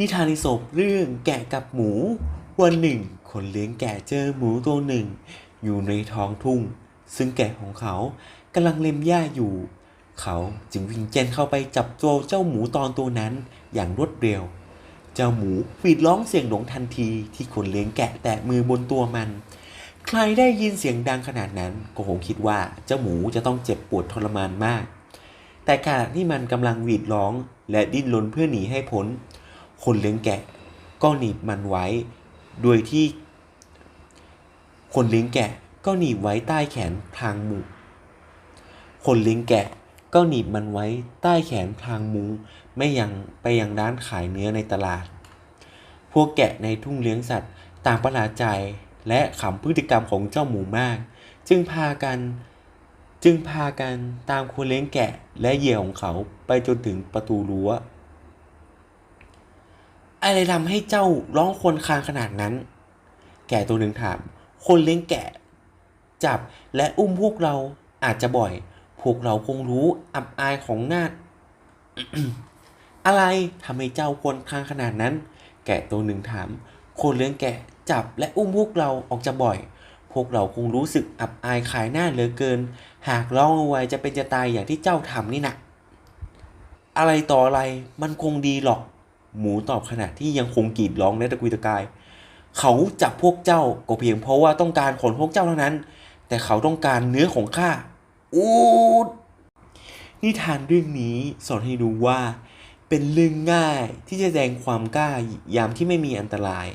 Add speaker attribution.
Speaker 1: นิทานในศพเรื่องแกะกับหมู วันหนึ่ง คนเลี้ยงแกะเจอหมูตัวหนึ่ง อยู่ในท้องทุ่ง ซึ่งแกะของเขากำลังเล็มหญ้าอยู่ เขาจึงวิ่งเจนเข้าไปจับตัวเจ้าหมูตอนตัวนั้นอย่างรวดเร็ว เจ้าหมูหวีดร้องเสียงหลงทันทีที่คนเลี้ยงแกะแตะมือบนตัวมัน ใครได้ยินเสียงดังขนาดนั้นก็คงคิดว่าเจ้าหมูจะต้องเจ็บปวดทรมานมาก แต่ขณะที่มันกำลังหวีดร้องและดิ้นรนเพื่อหนีให้พ้น คนเลี้ยงแกะ ก็หนีบมันไว้ โดยที่ คนเลี้ยงแกะ ก็หนีบไว้ใต้แขนพลางหมูคนเลี้ยงแกะ ก็หนีบมันไว้ใต้แขนพลางมุงไม่ยังไปยังร้านขายเนื้อในตลาด พวกแกะในทุ่งเลี้ยงสัตว์ต่างประหลาดใจและขำพฤติกรรมของเจ้าหมูมาก จึงพากันจึงพากันตามคนเลี้ยงแกะและเหยื่อของเขาไปจนถึงประตูรั้ว อะไรทำให้เจ้าร้องครวรคางขนาดนั้น แกะตัวหนึ่งถาม คนเลี้ยงแกะ จับและอุ้มพวกเราอาจจะบ่อย พวกเราคงรู้อับอายของหน้า อะไรทำให้เจ้าควรคางขนาดนั้น แกะตัวหนึ่งถาม คนเลี้ยงแกะจับและอุ้มพวกเราออกจะบ่อย พวกเราคงรู้สึกอับอายขายหน้าเหลือเกิน หากร้องเอาไว้จะเป็นจะตายอย่างที่เจ้าทำนี่นะอะไรต่ออะไรมันคงดีหรอก หมูตอบขณะที่ยังคงกรีดร้องและตะกุยตะกาย เขาจับพวกเจ้าก็เพียงเพราะว่าต้องการขนพวกเจ้าเท่านั้น แต่เขาต้องการเนื้อของข้าอูดนิทานเรื่องนี้สอนให้รู้ว่า เป็นเรื่องง่ายที่จะแสดงความกล้ายามที่ไม่มีอันตราย